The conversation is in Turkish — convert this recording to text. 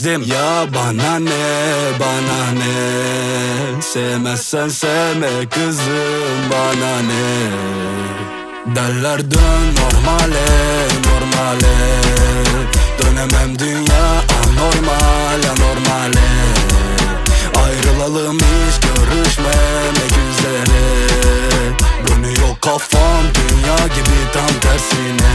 ettim Ya bana ne bana ne? Sevmezsen sevme kızım bana ne? Derler dön normale normale. Dönemem dünya anormal anormale. Ayrılalım hiç görüşmemek üzere. Dönüyor kafam dünya gibi tam tersine.